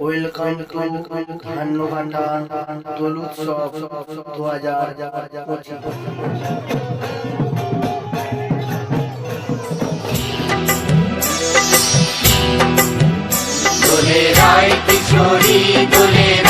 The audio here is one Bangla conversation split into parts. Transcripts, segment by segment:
ওয়েলকাম টু ধান্যভাটা দোল উৎসব দু হাজার দোলে রায় কিশোরী দোলে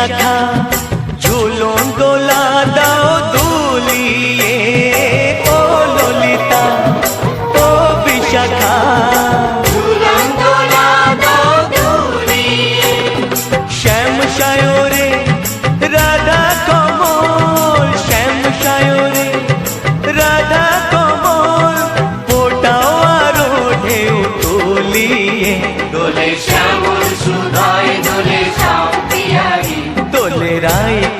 রাখা। ঝুলন দোলা দাও দু